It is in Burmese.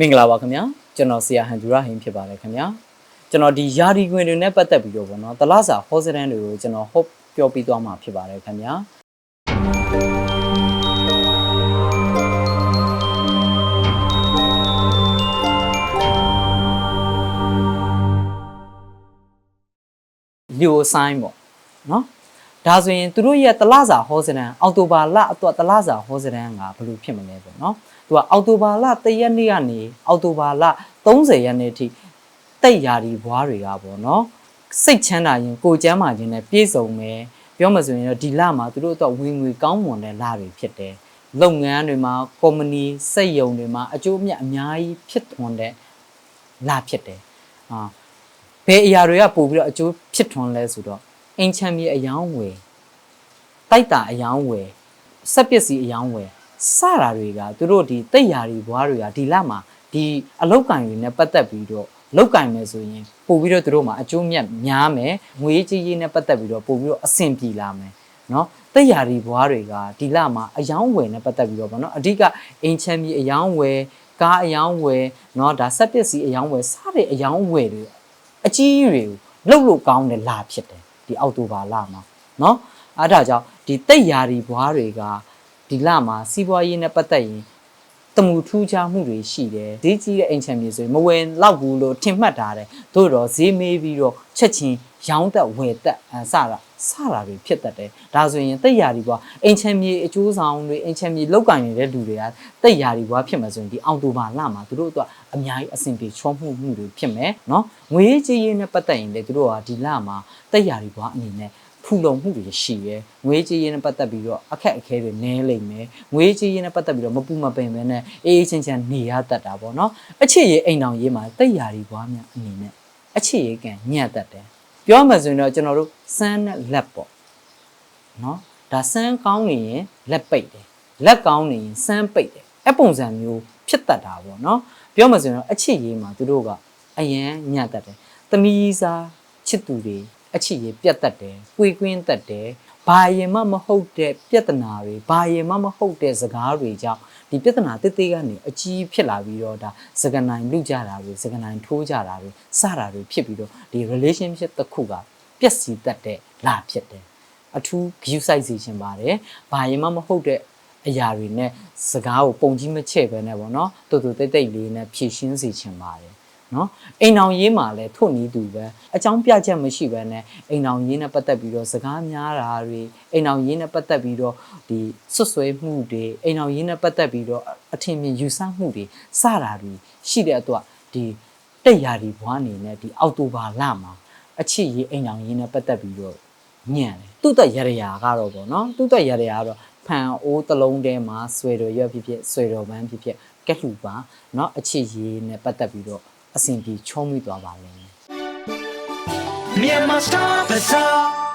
မင်္ဂလာပါခင်ဗျာကျွန်တော်ဆရာဟန်ဒူရာဟင်ဖြစ်ပါတယ်ခင်ဗျာကျွန်တော်ဒီယာဒီခွင်တွေနဲ့ပတ်သက်ပြီးတော့ဗောနော်တလားစာဟောစတန်တွေကိုကျွန်တော်ဟုတ်ပြောပြသွားမှာဖြစ်ပါတယ်ခင်ဗျာလျိုဆိုင်ပေါ့နော် ဒါဆိုရင်သူတို့ရဲ့တလားစာဟောစတန်အောက်တိုဘာလအတွက်တလားစာဟောစတန်ကဘယ်လိုဖြစ်မလဲပေါ့နော်သူကအောက်တိုဘာလ1ရက်နေ့ကနေအောက်တိုဘာလ30ရက်နေ့ထိတိတ်ရာဒီဘွားတွေကပေါ့နော်စိတ်ချမ်းသာရင်ကိုယ်ကျမ်းမာခြင်းနဲ့ပြည့်စုံမယ်ပြောမှဆိုရင်တော့ဒီလမှာသူတို့အတွက်ဝင်ငွေကောင်းမွန်တဲ့လတွေဖြစ်တယ်လုပ်ငန်းတွေမှာကုမ္ပဏီစိတ်ယုံတွေမှာအကျိုးအမြတ်အများကြီးဖြစ်ထွန်းတဲ့လဖြစ်တယ်အာဘယ်အရာတွေကပို့ပြီးတော့အကျိုးဖြစ်ထွန်းလဲဆိုတော့အင်ချမ်းမြေအယောင်းဝယ် တိုက်တာအယောင်းဝယ်စက်ပစ္စည်းအယောင်းဝယ်စတာတွေကသူတို့ဒီတိတ်ရာတွေဘွားတွေကဒီလမှာဒီအလောက်ကင်တွေနဲ့ပတ်သက်ပြီးတော့လောက်ကင်မယ်ဆိုရင်ပို့ပြီးတော့သူတို့မှာအကျိုးမြတ်များမယ်ငွေကြီးကြီးနဲ့ပတ်သက်ပြီးတော့ပို့ပြီးတော့အဆင်ပြေလာမယ်နော်တိတ်ရာဒီဘွားတွေကဒီလမှာအယောင်းဝယ်နဲ့ပတ်သက်ပြီးတော့ဗောနော်အဓိကအင်ချမ်းမြေအယောင်းဝယ်ကားအယောင်းဝယ်နော်ဒါစက်ပစ္စည်းအယောင်းဝယ်စတဲ့အယောင်းဝယ်တွေ အကြီးကြီးတွေကိုလှုပ်လို့ကောင်းတဲ့လာဖြစ်တယ်ဒီအောက်တိုဘာလမှာเนาะ အဲဒါကြောင့်ဒီတိတ်ရာဒီဘွားတွေကဒီလမှာစီးပွားရေးနဲ့ပတ်သက်ရင်တမှုထူးခြားမှုတွေရှိတယ်ဈေးကြီးတဲ့အိမ်ချမ်းမြေဆိုရင်မဝင်လောက်ဘူးလို့ထင်မှတ်ထားတယ်သို့တော့ဈေးမေးပြီးတော့ချက်ချင်းရောင်းတက်ဝယ်တက်အစတာစတာတွေဖြစ်တတ်တယ်ဒါဆိုရင်တိတ်ရာဒီဘွားအိမ်ချမ်းမြေအကျိုးဆောင်တွေအိမ်ချမ်းမြေလောက်ကင်နေတဲ့လူတွေကတိတ်ရာဒီဘွားဖြစ်မှာဆိုရင်ဒီအောက်တိုဘာလမှာသူတို့အတွက်အများကြီးအဆင်ပြေချောမှုမှုတွေဖြစ်မယ်နော်ငွေကြေးရေးနဲ့ပတ်သက်ရင်လည်းသူတို့ကဒီလမှာတိတ်ရာဒီဘွားအနေနဲ့ ဖူလုံမှုတွေရှိရယ်ငွေကြေးရင်းနဲ့ပတ်သက်ပြီးတော့အခက်အခဲတွေနည်းလိမ့်မယ်ငွေကြေးရင်းနဲ့ပတ်သက်ပြီးတော့မပူမပင်ပဲနဲ့အေးအေးချမ်းချမ်းနေရတတ်တာပေါ့နော်အချစ်ရဲ့အိမ်တော်ရေးမှာတိတ်ရာဒီပွားများအနေနဲ့အချစ်ရဲ့ကံညံ့တတ်တယ်ပြောမှဆိုရင်တော့ကျွန်တော်တို့စမ်းနဲ့လက်ပေါ့နော်ဒါစမ်းကောင်းနေရင်လက်ပိတ်တယ်လက်ကောင်းနေရင်စမ်းပိတ်တယ်အပုံစံမျိုးဖြစ်တတ်တာပေါ့နော်ပြောမှဆိုရင်တော့အချစ်ရေးမှာသူတို့ကအရန်ညံ့တတ်တယ်သမီးစားချစ်သူတွေ အချစ်ရေးပြတ်တတ်တယ်၊ကိုယ်ကွင်းတတ်တယ်ဘာရင်မှမဟုတ်တဲ့ပြဿနာတွေဘာရင်မှမဟုတ်တဲ့စကားတွေကြောင့်ဒီပြဿနာတစ်သေးကနေအကြီးဖြစ်လာပြီးတော့ဒါစကနိုင်လူကြတာတွေစကနိုင်ထိုးကြတာတွေစတာတွေဖြစ်ပြီးတော့ဒီ relationship တစ်ခုကပျက်စီးတတ်တဲ့လာဖြစ်တယ်အထူး view site စီချင်ပါတယ်။ဘာရင်မှမဟုတ်တဲ့အရာတွေနဲ့စကားကိုပုံကြီးမချဲ့ပဲနဲ့ပေါ့နော်။တူတူတိတ်တိတ်လေးနဲ့ဖြည့်ရှင်းစီချင်ပါတယ်။ နော်အိမ်အောင်ရေးမှာလဲထို့နီးတူပဲအကြောင်းပြချက်မရှိပဲနဲ့အိမ်အောင်ရေးနဲ့ပတ်သက်ပြီးတော့စကားများတာတွေအိမ်အောင်ရေးနဲ့ပတ်သက်ပြီးတော့ဒီဆွတ်ဆွဲမှုတွေအိမ်အောင်ရေးနဲ့ပတ်သက်ပြီးတော့အထင်မြင်ယူဆမှုတွေစတာတွေရှိတဲ့အတွက်ဒီတက်ရာဒီဘွားအနေနဲ့ဒီအောက်တိုဘာလမှာအချစ်ရေးအိမ်အောင်ရေးနဲ့ပတ်သက်ပြီးတော့ ညံ့တယ်သူ့တက်ရရရာကတော့ဗောနော်သူ့တက်ရရရာကတော့ဖန်အိုးတစ်လုံးထဲမှာဆွေတော်ရွက်ဖြစ်ဖြစ်ဆွေတော်ပန်းဖြစ်ဖြစ်ကက်လှူပါเนาะအချစ်ရေးနဲ့ပတ်သက်ပြီးတော့ အဆင်ပြေချုံးမိသွားပါလိမ့်မယ် Myanmar Star Bazaar